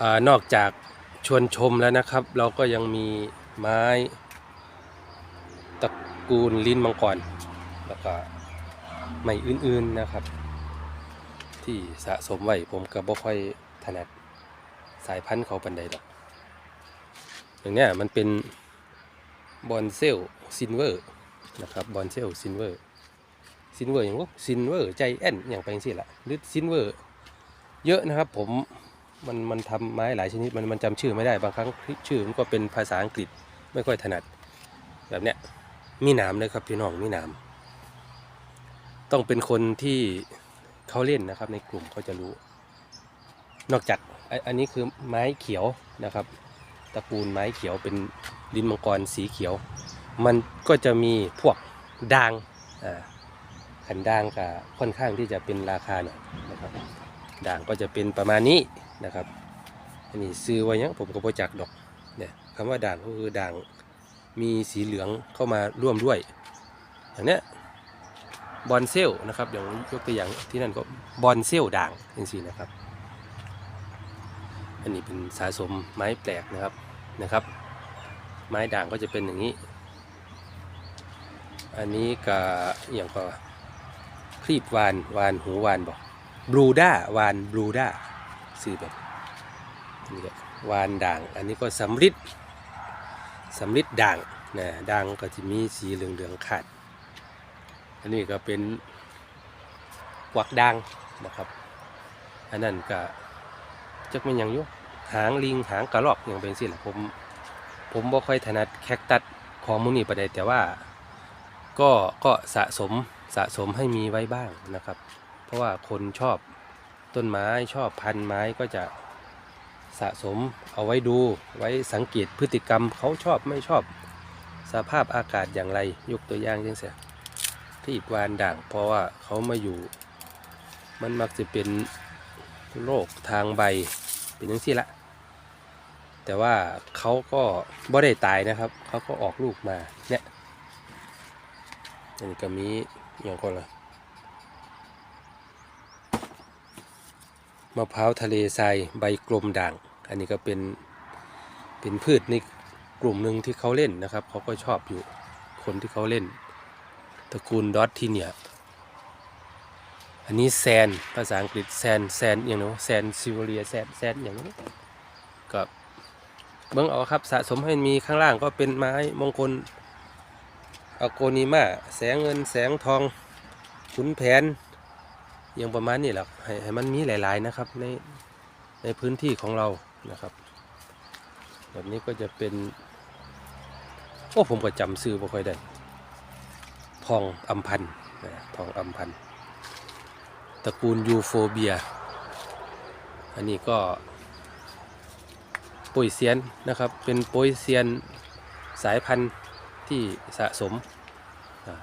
อนอกจากชวนชมแล้วนะครับ เราก็ยังมีไม้ตระกูลลิ้นมังกรแล้วก็ไม้อื่นๆนะครับ ที่สะสมไว้ผมก็บ่ค่อยถนัดสายพันธุ์เขาปันใดดอกอย่างเนี้ยมันเป็นบอนเซลซินเวอร์นะครับบอนเซลซินเวอร์ซินเวอร์อย่างพวกซินเวอร์ใจแอนอย่างไปสิละหรือซินเวอร์เยอะนะครับผม มันมันทำไม้หลายชนิดมันมันจำชื่อไม่ได้บางครั้งชื่อมันก็เป็นภาษาอังกฤษไม่ค่อยถนัด แบบเนี้ยมีหนามเลยครับพี่น้องมีหนามต้องเป็นคนที่เขาเล่นนะครับ ในกลุ่มเขาจะรู้ นอกจากอันนี้คือไม้เขียวนะครับตระกูลไม้เขียวเป็นลิ้นมังกรสีเขียว มันก็จะมีพวกด่างอ่าขันด่างกับค่อนข้างที่จะเป็นราคาหน่อยนะครับ ด่างก็จะเป็นประมาณนี้นะครับอันนี้ซื้อไว้ยังผมก็บ่จักดอกเนี่ยคำว่าด่างก็คือด่างมีสีเหลืองเข้ามาร่วมด้วยอย่างเนี้ยบอนเซลนะครับอย่างยกตัวอย่างที่นั่นก็บอนเซลด่างจริงๆนะครับ อันนี้เป็นสะสมไม้แปลกนะครับนะครับ ไม้ด่างก็จะเป็นอย่างนี้ อันนี้ก็อย่างก็คลีบวานวานหูวานบอก บลูด้าวานบลูด้าสื่อแบบนนี้ก็วานด่าง อันนี้ก็สำริดสำริดด่างนะด่างก็จะมีสีเหลืองๆขาด อันนี้ก็เป็นกวักด่างนะครับ อันนั้นก็จักเป็นอย่างยุหางลิงหางกระรอกอย่างเป็นสิล่ะผม ผมบ่ค่อยถนัดแคคตัสของมุนี่ประเดแต่ว่าก็ก็สะสมสะสมให้มีไว้บ้างนะครับ เพราะว่าคนชอบต้นไม้ชอบพันไม้ก็จะสะสมเอาไว้ดูไว้สังเกตพฤติกรรมเขาชอบไม่ชอบสภาพอากาศอย่างไร ยกตัวอย่างเช่นเสียที่วานด่างเพราะว่าเขามาอยู่ มันมักจะเป็นโรคทางใบเป็นอย่างที่ละ แต่ว่าเขาก็บ่ได้ตายนะครับ เขาก็ออกลูกมาเนี่ยอันนี้ก็มีอย่างคนละ มะพร้าวทะเลทรายใบกลมด่าง อันนี้ก็เป็นเป็นพืชในกลุ่มหนึ่งที่เขาเล่นนะครับ เขาก็ชอบอยู่คนที่เขาเล่น ตระกูลดอททีเนี่ยอันนี้แซนภาษาอังกฤษแซนแซนอย่างนู้แซนซิวเรียแซนแซนอย่างนี้ก็เบิ่งเอาครับสะสมให้มีข้างล่างก็เป็นไม้มงคลอโกนิมาแสงเงินแสงทองขุนแผน ย่างประมาณนี้แหละให้ให้มันมีหลาย ๆนะครับ ในในพื้นที่ของเรานะครับ แบบนี้ก็จะเป็นโอ้ผมก็จำซื้อบ่ค่อยได้ทองอัมพันนะทองอัมพันตระกูลยูโฟเบีย อันนี้ก็โปยเซียนนะครับ เป็นโปยเซียนสายพันธุ์ที่สะสม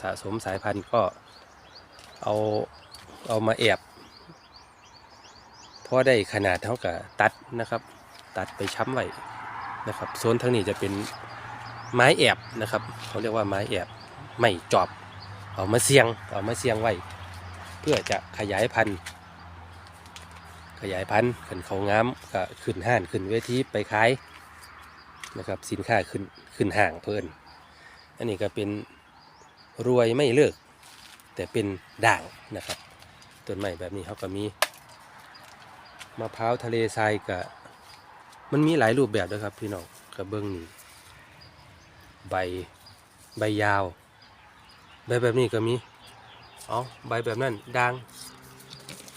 สะสมสายพันธุ์ก็เอา เอามาแอบพอได้ขนาดเท่ากับตัดนะครับ ตัดไปช้ำไว้นะครับโซนทางนี้จะเป็นไม้แอบนะครับเขาเรียกว่าไม้แอบไม่จอบ เอามาเสียงเอามาเสียงไว้ เพื่อจะขยายพันธุ์ ขยายพันธุ์ขึ้นเขางามก็ขึ้นห้านขึ้นเวทีไปขายนะครับสินค้าขึ้นขึ้นห่างเพิ่นอันนี้ก็เป็นรวยไม่เลิก แต่เป็นด่างนะครับ ต้นไม้แบบนี้เขาก็มีมะพร้าวทะเลทรายกับมันมีหลายรูปแบบนะครับ พี่น้องกระเบื้องนี่ใบใบยาว ใบแบบนี้ก็มีเอาใบแบบนั้นด่าง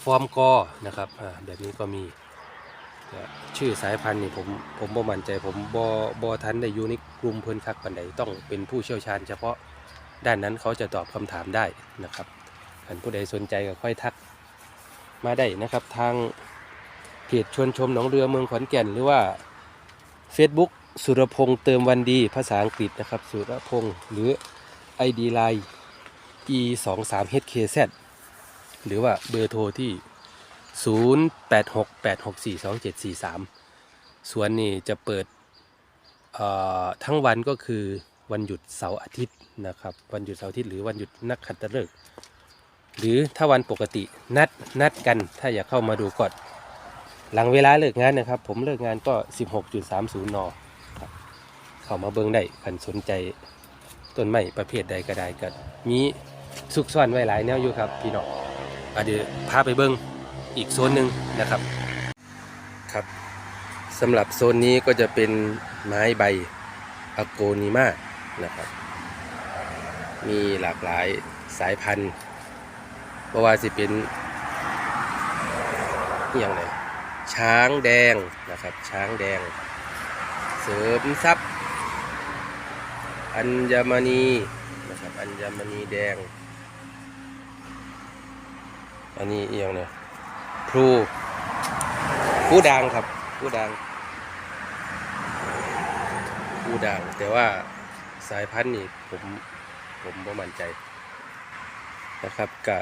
ฟอร์มกอนะครับอ่าแบบนี้ก็มีชื่อสายพันธุ์นี่ผมผมบ่มั่นใจผมบ่บ่ทันได้อยู่ในกลุ่มเพิ่นคักปันใดต้องเป็นผู้เชี่ยวชาญ เฉพาะด้านนั้นเขาจะตอบคำถามได้นะครับ ท่านผู้ใดสนใจก็ค่อยทักมาได้นะครับ ทางเพจชวนชมหนองเรือเมืองขอนแก่น หรือว่า Facebook สุรพงษ์เติมวันดีภาษาอังกฤษนะครับ สุรพงษ์หรือ ID Line e 2 3 hkz หรือว่าเบอร์โทรที่ 0 8 6 8 6 4 2 7 4 3ส่วนนี้จะเปิดทั้งวันก็คือวันหยุดเสาร์อาทิตย์นะครับ วันหยุดเสาร์อาทิตย์หรือวันหยุดนักขัตฤกษ์ หรือถ้าวันปกตินัดนัดกันถ้าอยากเข้ามาดูก่อนหลังเวลาเลิกงานนะครับ ผมเลิกงานก็ 16.30นครับเข้ามาเบิ่งได้คันสนใจต้นไม้ประเภทใดก็ได้ก็มีซุกซ่อนไว้หลายแนวอยู่ครับพี่น้องอเดี๋ยวพาไปเบิ่งอีกโซนหนึ่งนะครับครับสำหรับโซนนี้ก็จะเป็นไม้ใบอโกนิมานะครับ มีหลากหลายสายพันธุ์ เพราะว่าสิเป็นอย่างไรช้างแดงนะครับ ช้างแดง เสริมทรัพย์ อัญมณีนะครับ อัญมณีแดง อันนี้อหย่างเนี่ยพลูผู้ดังครับ ผู้ดังผู้ดังแต่ว่าสายพันธุ์นี่ผมผมบ่มั่นใจนะครับกะ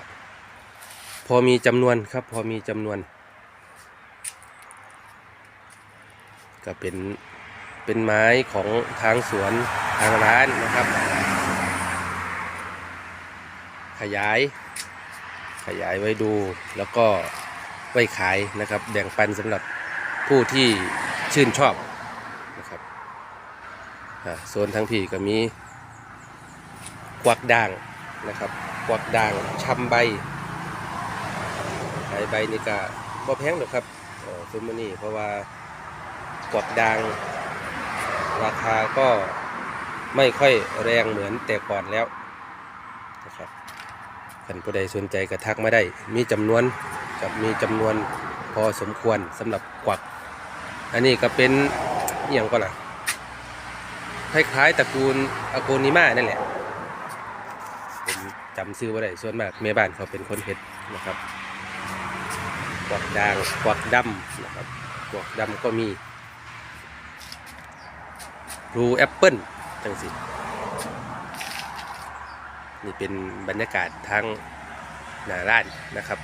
พอมีจำนวนครับ พอมีจำนวน ก็เป็นเป็นไม้ของทางสวนทางร้านนะครับ ขยาย ขยายไว้ดูแล้วก็ไว้ขายนะครับ แบ่งปันสำหรับผู้ที่ชื่นชอบนะครับอ่าโซนทั้งพี่ก็มีกวักด่างนะครับกวักด่างชำใบายใบนี่ก็บ่แพงหรอกครับเออซุมนี่เพราะว่ากวักด่างราคาก็ไม่ค่อยแรงเหมือนแต่ก่อนแล้วนะครับท่านผู้ใดสนใจก็ทักมาได้ มีจำนวนกับมีจำนวนพอสมควรสำหรับกวัก อันนี้ก็เป็นอย่างก็ล่ะคล้ายๆตระกูลอโกนิมานั่นแหละผมจำซื้อว่าได้ส่วนมากแม่บ้านเขาเป็นคนเฮ็ดนะครับ กวักด่างกวักดำนะครับกวักดำก็มีรูแอปเปิลจังสินี่เป็นบรรยากาศทางหน้าร้านนะครับ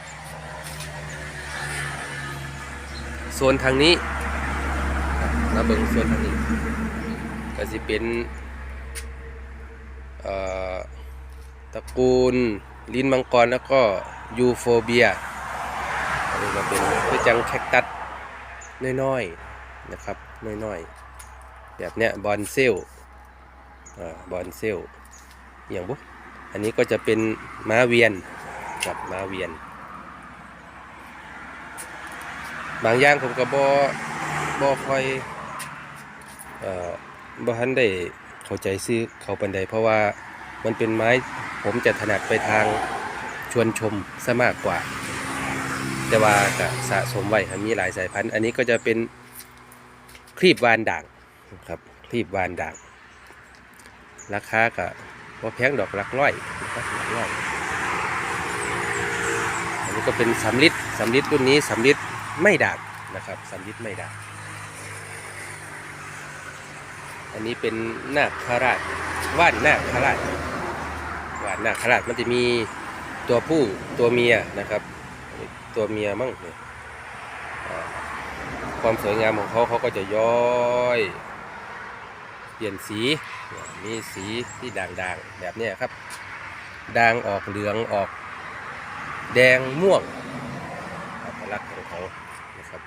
โซนทางนี้มาเบิ่งโซนทางนี้ ก็สิเป็นตระกูลลิ้นมังกรแล้วก็ยูโฟเบีย นนี้ก็เป็นคือจังแคคตัสน้อยๆนะครับน้อยๆแบบเนี้ยบอนเซลอ่าบอนเซลอย่างบุอันนี้ก็จะเป็นม้าเวียนกับม้าเวียน บางอย่างผมก็บ่บ่ค่อยเอ่อบ่ทันได้เข้าใจซื้อเขาปันใดเพราะว่ามันเป็นไม้ผมจะถนัดไปทางชวนชมซะมากกว่า แต่ว่าก็สะสมไว้มีหลายสายพันธุ์ อันนี้ก็จะเป็นคลีบวานด่างครับคลีบวานด่าง ราคาก็พอแพงดอกหลักร้อยหลักร้อยอันนี้ก็เป็นสำลิดสำลิดรุ่นนี้สำลิดไม่ด่างนะครับสำลิดไม่ด่างอันนี้เป็นนาคาราชว่านนาคาราชว่านนาคาราชมันจะมีตัวผู้ตัวเมียนะครับ ตัวเมียมั่งเนี่ยความสวยงามของเขาเขาก็จะย้อย เปลี่ยนสีมีสีที่ด่างๆ แบบนี้ครับด่างออกเหลืองออกแดงม่วงอัตลักษณ์ของเขานะครับ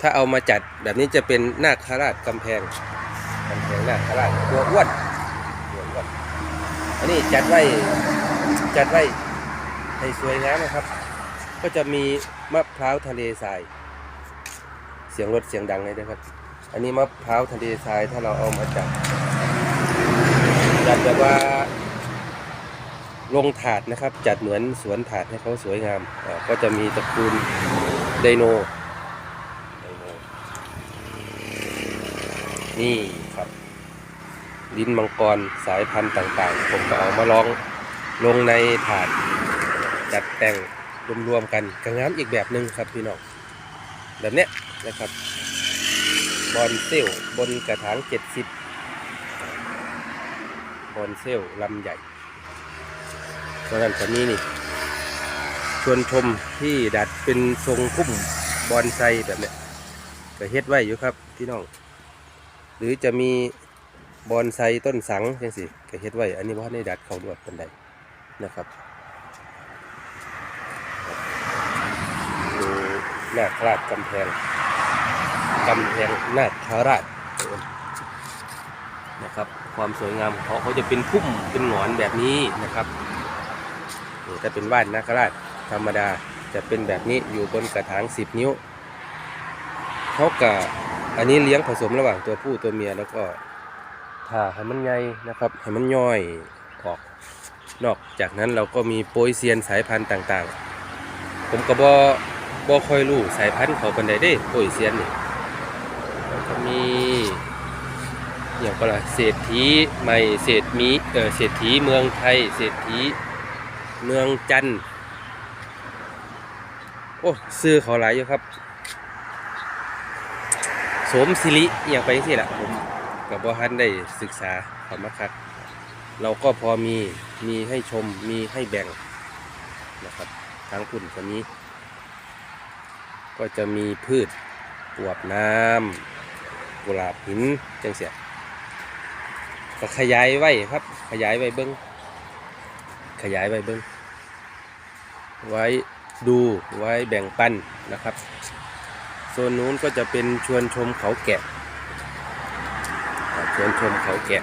ถ้าเอามาจัดแบบนี้จะเป็นนาคราชกำแพงกำแพงนาคราชตัวอ้วนตัวอ้วนอันนี้จัดไว้จัดไว้ให้สวยงามนะครับ ก็จะมีมะพร้าวทะเลทราย เสียงรถเสียงดังเลยนะครับ อันนี้มะพร้าวทะเลทรายถ้าเราเอามาจัดจัดแบบว่าลงถาดนะครับ จัดเหมือนสวนถาดให้เขาสวยงามก็จะมีตระกูลไดโนไดโนนี่ครับลิ้นมังกรสายพันธุ์ต่างๆ ผมก็เอามาลองลงในถาดจัดแต่ง รวมๆกันกระงามอีกแบบหนึ่งครับพี่น้องแบบเนี้ยนะครับบอนเซลบนกระถางเจ็ดสิบบอนเซลลำใหญ่เพระนั้นตอนนี้นี่ชวนชมที่ดัดเป็นทรงพุ่มบอนไซแบบเนี้ยก็เฮ็ดไว้อยู่ครับพี่น้อง หรือจะมีบอนไซต้นสังจังสิก็เฮ็ดไว้ อันนี้ว่าในดัดเขาดวดปันใดนะครับดู นาคราชกำแพงกำแพงนาคราชนะครับ ความสวยงามของเขาเขาจะเป็นพุ่มเป็นหงอนแบบนี้นะครับถ้าเป็นว่านนาคราชธรรมดาจะเป็นแบบนี้อยู่บนกระถาง 10 นิ้วเขากับอันนี้เลี้ยงผสมระหว่างตัวผู้ตัวเมียแล้วก็ผ่าให้มันใหญ่นะครับให้มันย่อยออก นอกจากนั้นเราก็มีโปยเซียนสายพันธุ์ต่างๆ ผมก็บอ บอค่อยรู้สายพันธุ์เขาปันใดเด้โปยเซียนนี่แล้วก็มีอย่างก็ละเศรษฐีใหม่เศรษฐีเออเศรษฐีเมืองไทย เศรษฐีเมืองจันทร์โอ้ซื้อเขาหลายอยู่ครับสมสิริอย่างไปที่ละผมกับบอฮันได้ศึกษาเขามาคักเราก็พอมีมีให้ชมมีให้แบ่งนะครับทางพุ่นก็มี ก็จะมีพืชปวบน้ำกุหลาบหินจังเสียก็ขยายไว้ครับ ขยายไว้เบิ้งขยายไว้เบิ้งไว้ดูไว้แบ่งปันนะครับโซนนู้นก็จะเป็นชวนชมเขาแกะชวนชมเขาแกะ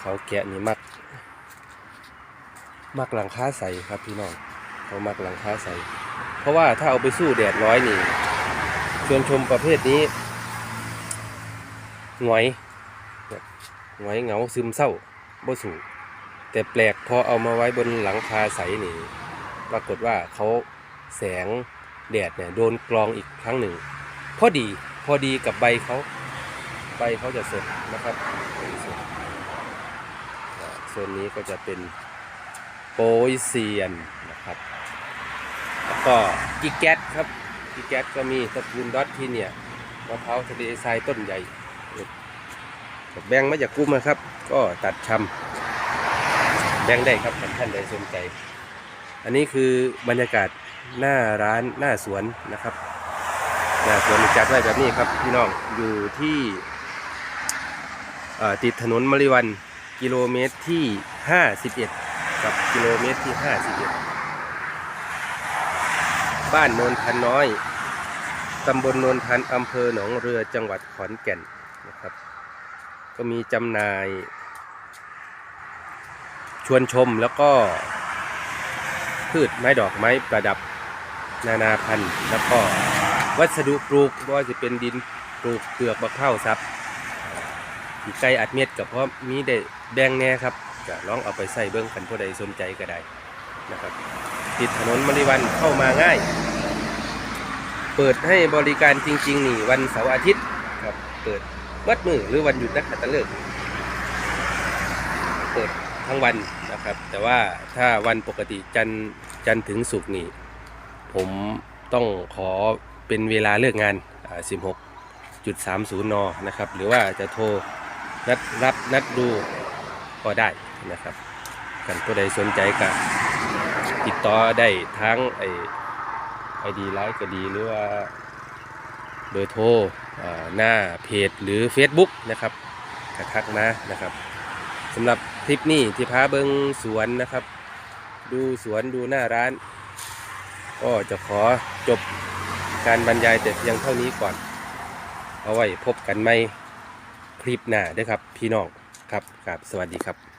เขาแกะนี่มัก มักหลังคาใสครับพี่น้องเขามักหลังคาใส เพราะว่าถ้าเอาไปสู้แดดร้อยนี่ชวนชมประเภทนี้หงอยหงอยเหงาซึมเศร้าบ่สูแต่แปลกพอเอามาไว้บนหลังคาใสนี่ปรากฏว่าเขาแสงแดดเนี่ยโดนกรองอีกครั้งหนึ่ง พอดีพอดีกับใบเขาใบเขาจะสดนะครับสดโซนนี้ก็จะเป็นโปยเซียนนะครับ แล้วก็กิแกตครับกิแกตก็มีตระกูลดอทที่เนี่ยมะพร้าวทะเลทรายต้นใหญ่แบ่งมาจากกุ้มนะครับ ก็ตัดชำแบ่งได้ครับท่านใดสนใจ อันนี้คือบรรยากาศหน้าร้านหน้าสวนนะครับหน้าสวนจัดไว้แบบนี้ครับพี่น้องอยู่ที่ติดถนนมริวันกิโลเมตรที่ 51 กับกิโลเมตรที่ 51 บ้านโนนทันน้อย ตำบลโนนทันอำเภอหนองเรือจังหวัดขอนแก่นนะครับ ก็มีจำหน่าย ชวนชมแล้วก็ พืชไม้ดอกไม้ประดับนานาพันธุ์ แล้วก็วัสดุปลูกว่าจะเป็นดินปลูกเปลือกมะพร้าวซับอีกไก่อัดเม็ดกับเพราะมีได้แบ่งแน่ครับจะลองเอาไปใส่เบิ้องคันผู้ใดสนใจก็ได้นะครับ ติดถนนมริวันเข้ามาง่าย เปิดให้บริการจริง ๆ นี่วันเสาร์อาทิตย์ครับเปิดวัดมือหรือวันหยุดนักขัตฤกษ์เปิดทั้งวันนะครับ แต่ว่าถ้าวันปกติจันจันถึงศุกร์นี่ ผมต้องขอเป็นเวลาเลิกงาน 16.30 น นะครับ หรือว่าจะโทรนัดรับนัดดูก็ได้นะครับกันผู้ใดสนใจก็ ติดต่อได้ทั้งไอไอดีไลน์ก็ดีหรือว่าเบอร์โทรหน้าเพจหรือ Facebook นะครับกทักมานะครับสำหรับคลิปนี้ที่พาเบิงสวนนะครับ ดูสวนดูหน้าร้าน ก็จะขอจบการบรรยายแต่เพียงเท่านี้ก่อน เอาไว้พบกันใหม่คลิปหน้าด้วยครับ พี่น้องครับครับสวัสดีครับ